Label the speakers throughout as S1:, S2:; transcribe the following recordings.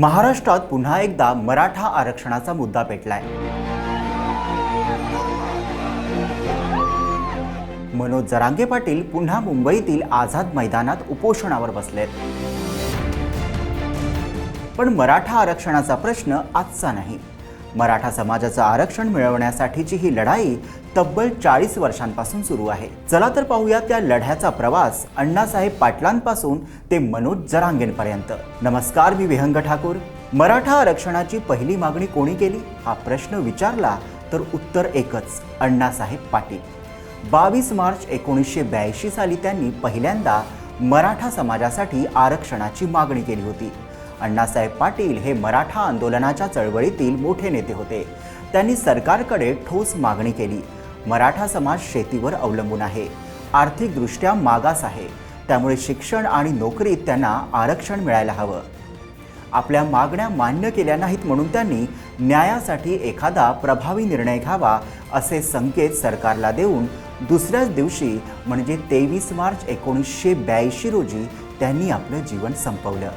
S1: महाराष्ट्रात पुन्हा एकदा मराठा आरक्षणाचा मुद्दा पेटलाय. मनोज जरांगे पाटील पुन्हा मुंबईतील आझाद मैदानात उपोषणावर बसलेत. पण मराठा आरक्षणाचा प्रश्न आजचा नाही. मराठा समाजाचं आरक्षण मिळवण्यासाठीची ही लढाई तब्बल चाळीस वर्षांपासून सुरू आहे. चला तर पाहूया त्या लढ्याचा प्रवास अण्णासाहेब पाटलांपासून ते मनोज जरांगेंपर्यंत. नमस्कार मी विहंग ठाकूर. मराठा आरक्षणाची पहिली मागणी कोणी केली? हा प्रश्न विचारला तर उत्तर एकच अण्णासाहेब पाटील. बावीस मार्च एकोणीसशे ब्याऐंशी साली त्यांनी पहिल्यांदा मराठा समाजासाठी आरक्षणाची मागणी केली होती. अण्णासाहेब पाटील हे मराठा आंदोलनाच्या चळवळीतील मोठे नेते होते. त्यांनी सरकारकडे ठोस मागणी केली. मराठा समाज शेतीवर अवलंबून आहे. आर्थिकदृष्ट्या मागास आहे. त्यामुळे शिक्षण आणि नोकरीत त्यांना आरक्षण मिळायला हवं. आपल्या मागण्या मान्य केल्या नाहीत म्हणून त्यांनी न्यायासाठी एखादा प्रभावी निर्णय घ्यावा असे संकेत सरकारला देऊन दुसऱ्याच दिवशी म्हणजे तेवीस मार्च एकोणीसशे ब्याऐंशी रोजी त्यांनी आपलं जीवन संपवलं.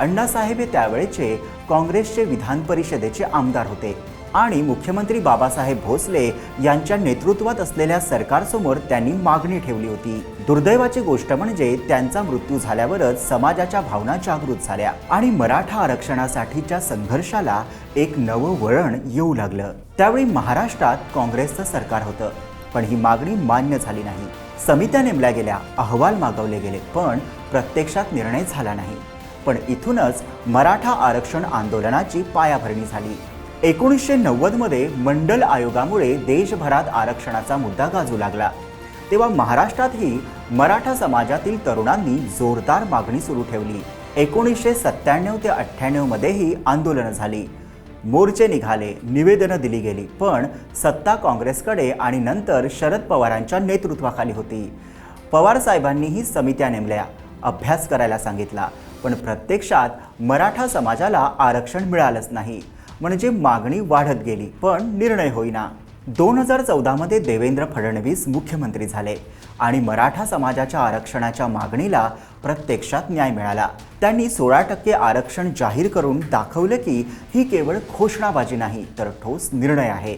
S1: अण्णासाहेब हे त्यावेळेचे काँग्रेसचे विधान परिषदेचे आमदार होते. आणि मुख्यमंत्री बाबासाहेब भोसले यांच्या नेतृत्वात असलेल्या सरकारसमोर त्यांनी मागणी ठेवली होती. दुर्दैवाची गोष्ट म्हणजे त्यांचा मृत्यू झाल्यावरच समाजाच्या भावना जागृत झाल्या आणि मराठा आरक्षणासाठीच्या संघर्षाला एक नवं वळण येऊ लागलं. त्यावेळी महाराष्ट्रात काँग्रेसचं सरकार होतं. पण ही मागणी मान्य झाली नाही. समित्या नेमल्या गेल्या अहवाल मागवले गेले पण प्रत्यक्षात निर्णय झाला नाही. पण इथूनच मराठा आरक्षण आंदोलनाची पायाभरणी झाली. एकोणीसशे नव्वदमध्ये मंडल आयोगामुळे देशभरात आरक्षणाचा मुद्दा गाजू लागला. तेव्हा महाराष्ट्रातही मराठा समाजातील तरुणांनी जोरदार मागणी सुरू ठेवली. एकोणीसशे सत्त्याण्णव ते अठ्ठ्याण्णवमध्येही आंदोलनं झाली. मोर्चे निघाले निवेदनं दिली गेली पण सत्ता काँग्रेसकडे आणि नंतर शरद पवारांच्या नेतृत्वाखाली होती. पवार साहेबांनीही समित्या नेमल्या. अभ्यास करायला सांगितला. पण प्रत्यक्षात मराठा समाजाला आरक्षण मिळालंच नाही. म्हणजे मागणी वाढत गेली पण निर्णय होईना. दोन हजार चौदामध्ये देवेंद्र फडणवीस मुख्यमंत्री झाले आणि मराठा समाजाच्या आरक्षणाच्या मागणीला प्रत्यक्षात न्याय मिळाला. त्यांनी सोळा टक्के आरक्षण जाहीर करून दाखवलं की ही केवळ घोषणाबाजी नाही तर ठोस निर्णय आहे.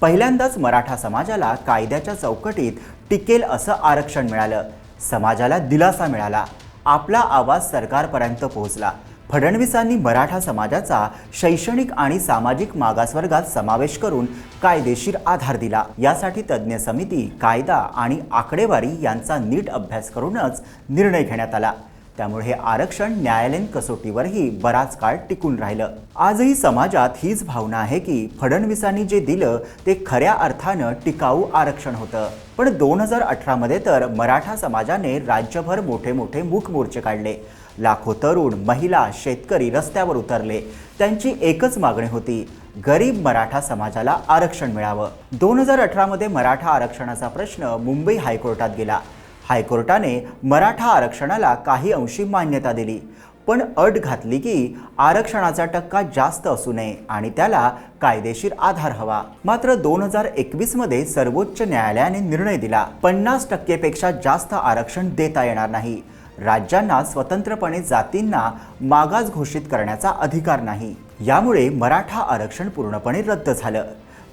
S1: पहिल्यांदाच मराठा समाजाला कायद्याच्या चौकटीत टिकेल असं आरक्षण मिळालं. समाजाला दिलासा मिळाला. आपला आवाज सरकारपर्यंत पोहोचला. फडणवीसांनी मराठा समाजाचा शैक्षणिक आणि सामाजिक मागासवर्गात समावेश करून कायदेशीर आधार दिला. यासाठी तज्ज्ञ समिती कायदा आणि आकडेवारी यांचा नीट अभ्यास करूनच निर्णय घेण्यात आला. त्यामुळे हे आरक्षण न्यायालयीन कसोटीवरही बराच काळ टिकून राहिलं. आजही समाजात हीच भावना आहे की फडणवीसांनी जे दिलं ते खऱ्या अर्थानं टिकाऊ आरक्षण होतं. पण दोन हजार अठरामध्ये तर मराठा समाजाने राज्यभर मोठे मोठे मूक मोर्चे काढले. लाखो तरुण महिला शेतकरी रस्त्यावर उतरले. त्यांची एकच मागणी होती गरीब मराठा समाजाला आरक्षण मिळावं. दोन हजार अठरामध्ये मराठा आरक्षणाचा प्रश्न मुंबई हायकोर्टात गेला. हायकोर्टाने मराठा आरक्षणाला काही अंशी मान्यता दिली पण अट घातली की आरक्षणाचा टक्का जास्त असू नये आणि त्याला कायदेशीर आधार हवा. मात्र दोन हजार एकवीसमध्ये सर्वोच्च न्यायालयाने निर्णय दिला पन्नास टक्केपेक्षा जास्त आरक्षण देता येणार नाही. राज्यांना स्वतंत्रपणे जातींना मागास घोषित करण्याचा अधिकार नाही. यामुळे मराठा आरक्षण पूर्णपणे रद्द झालं.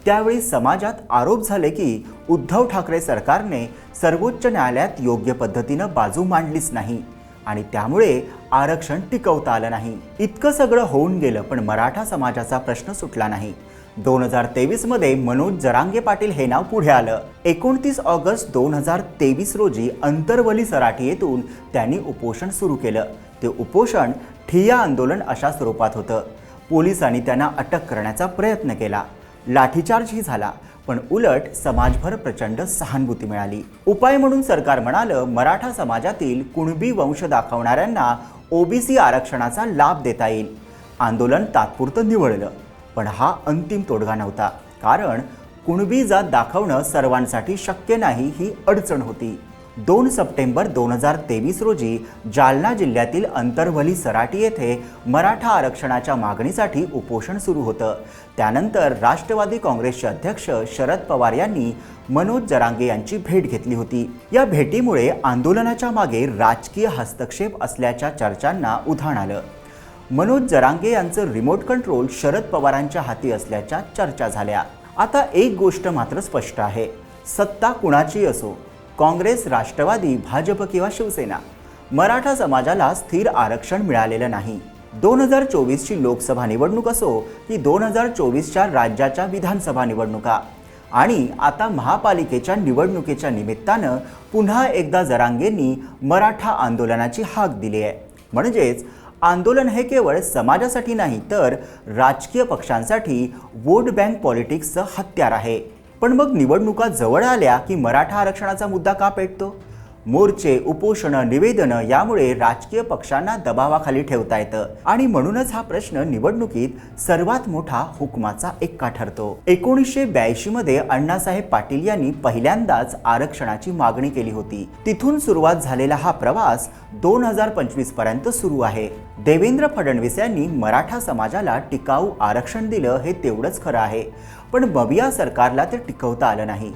S1: त्यावेळी समाजात आरोप झाले की उद्धव ठाकरे सरकारने सर्वोच्च न्यायालयात योग्य पद्धतीनं बाजू मांडलीच नाही आणि त्यामुळे आरक्षण टिकवता आलं नाही. इतकं सगळं होऊन गेलं पण मराठा समाजाचा प्रश्न सुटला नाही. दोन हजार तेवीसमध्ये मनोज जरांगे पाटील हे नाव पुढे आलं. एकोणतीस ऑगस्ट दोन हजार तेवीस रोजी अंतरवली सराठी येथून त्यांनी उपोषण सुरू केलं. ते उपोषण ठिया आंदोलन अशा स्वरूपात होतं. पोलिसांनी त्यांना अटक करण्याचा प्रयत्न केला. लाठीचार्जही झाला. पण उलट समाजभर प्रचंड सहानुभूती मिळाली. उपाय म्हणून सरकार म्हणालं मराठा समाजातील कुणबी वंश दाखवणाऱ्यांना ओबीसी आरक्षणाचा लाभ देता येईल. आंदोलन तात्पुरतं निवडलं पण हा अंतिम तोडगा नव्हता. कारण कुणबी जात दाखवणं सर्वांसाठी शक्य नाही ही अडचण होती. दोन सप्टेंबर दोन हजार तेवीस रोजी जालना जिल्ह्यातील अंतरवली सराटी येथे मराठा आरक्षणाच्या मागणीसाठी उपोषण सुरू होतं. त्यानंतर राष्ट्रवादी काँग्रेसचे अध्यक्ष शरद पवार यांनी मनोज जरांगे यांची भेट घेतली होती. या भेटीमुळे आंदोलनाच्या मागे राजकीय हस्तक्षेप असल्याच्या चर्चांना उधाण आलं. मनोज जरांगे यांचं रिमोट कंट्रोल शरद पवारांच्या हाती असल्याच्या चर्चा झाल्या. आता एक गोष्ट मात्र स्पष्ट आहे. सत्ता कुणाची असो? काँग्रेस राष्ट्रवादी भाजप किंवा शिवसेना. मराठा समाजाला स्थिर आरक्षण मिळालेलं नाही. दोन हजार चोवीसची लोकसभा निवडणूक असो की दोन हजार चोवीसच्या राज्याच्या विधानसभा निवडणुका. आणि आता महापालिकेच्या निवडणुकीच्या निमित्तानं पुन्हा एकदा जरांगेंनी मराठा आंदोलनाची हाक दिली आहे. म्हणजेच आंदोलन हे केवळ समाजासाठी नाही तर राजकीय पक्षांसाठी वोट बँक पॉलिटिक्सचं हत्यार आहे. पण मग निवडणुका जवळ आल्या की मराठा आरक्षणाचा मुद्दा का पेटतो? मोर्चे उपोषणं निवेदनं यामुळे राजकीय पक्षांना दबावाखाली ठेवता येतं. आणि म्हणूनच हा प्रश्न निवडणुकीत सर्वात मोठा हुकमाचा एक्का ठरतो. एकोणीसशे ब्याऐंशी मध्ये अण्णासाहेब पाटील यांनी पहिल्यांदाच आरक्षणाची मागणी केली होती. तिथून सुरुवात झालेला हा प्रवास दोन हजार पंचवीसपर्यंत सुरू आहे. देवेंद्र फडणवीस यांनी मराठा समाजाला टिकाऊ आरक्षण दिलं हे तेवढंच खरं आहे. पण बबिया सरकारला ते टिकवता आलं नाही.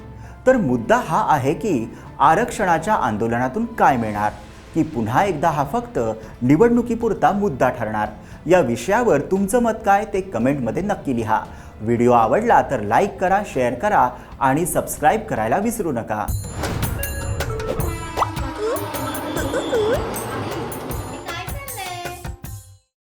S1: तर मुद्दा हा आहे की आरक्षणाच्या आंदोलनातून काय मिळणार? की पुन्हा एकदा हा फक्त निवडणुकीपुरता मुद्दा ठरणार? या विषयावर तुमचं मत काय ते कमेंटमध्ये नक्की लिहा. व्हिडिओ आवडला तर लाईक करा शेअर करा आणि सबस्क्राईब करायला विसरू नका.